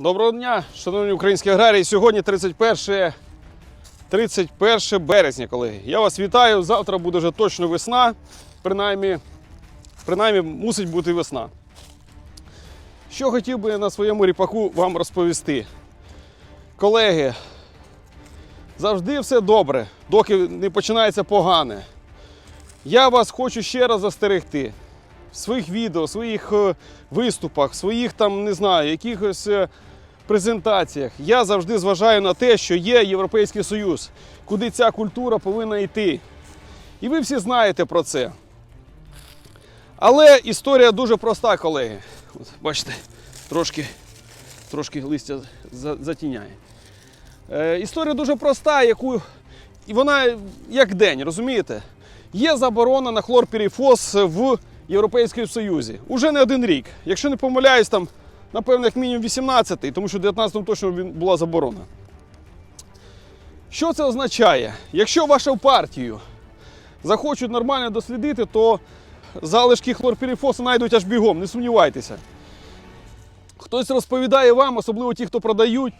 Доброго дня, шановні українські аграрії. Сьогодні 31, 31 березня, колеги. Я вас вітаю. Завтра буде вже точно весна. Принаймні, принаймні мусить бути весна. Що хотів би на своєму ріпаку вам розповісти. Колеги, завжди все добре, доки не починається погане. Я вас хочу ще раз застерегти в своїх відео, в своїх е, виступах, в своїх там, не знаю, якихось е, презентаціях. Я завжди зважаю на те, що є Європейський Союз, куди ця культура повинна йти. І ви всі знаєте про це. Але історія дуже проста, колеги. От, бачите, трошки, трошки листя затіняє. Е, історія дуже проста, яку. І вона як день, розумієте? Є заборона на хлорпірифос в Європейському Союзі. Уже не один рік. Якщо не помиляюсь, там, напевно, як мінімум 18-й, тому що в 19-му точно була заборона. Що це означає? Якщо вашу партію захочуть нормально дослідити, то залишки хлорпірифосу знайдуть аж бігом, не сумнівайтеся. Хтось розповідає вам, особливо ті, хто продають,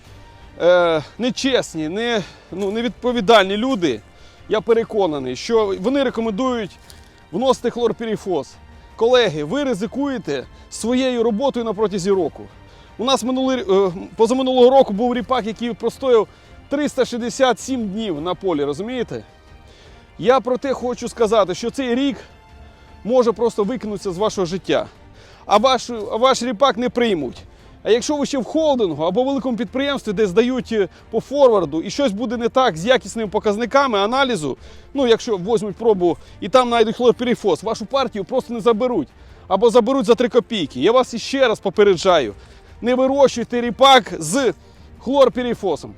е, нечесні, не, ну, невідповідальні люди, я переконаний, що вони рекомендують вносити хлорпірифос. Колеги, ви ризикуєте своєю роботою на протязі року. У нас минулий, е, позаминулого року був ріпак, який простояв 367 днів на полі, розумієте? Я про те хочу сказати, що цей рік може просто викинутися з вашого життя, а ваш, а ваш ріпак не приймуть. А якщо ви ще в холдингу або великому підприємстві, де здають е, по форварду, і щось буде не так з якісними показниками аналізу, ну якщо візьмуть пробу і там знайдуть хлорпірифос, вашу партію просто не заберуть. Або заберуть за 3 копійки. Я вас іще раз попереджаю: не вирощуйте ріпак з хлорпірифосом.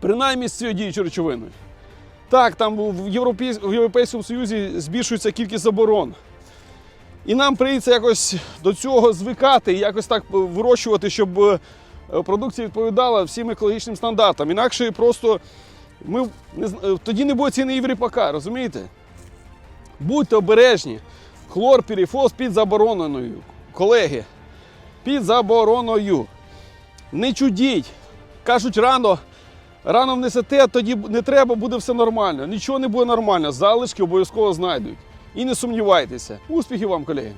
Принаймні з цією діючою речовиною. Так, там в Європейському Союзі збільшується кількість заборон. І нам прийдеться якось до цього звикати і якось так вирощувати, щоб е, продукція відповідала всім екологічним стандартам. Інакше просто ми е, тоді не буде ціни і в розумієте? Будьте обережні. Хлор, пірифос під забороненою. Колеги, під забороною. Не чудіть. Кажуть, рано, рано внесете, тоді не треба, буде все нормально. Нічого не буде нормально. Залишки обов'язково знайдуть. І не сумнівайтеся. Успіхів вам, колеги!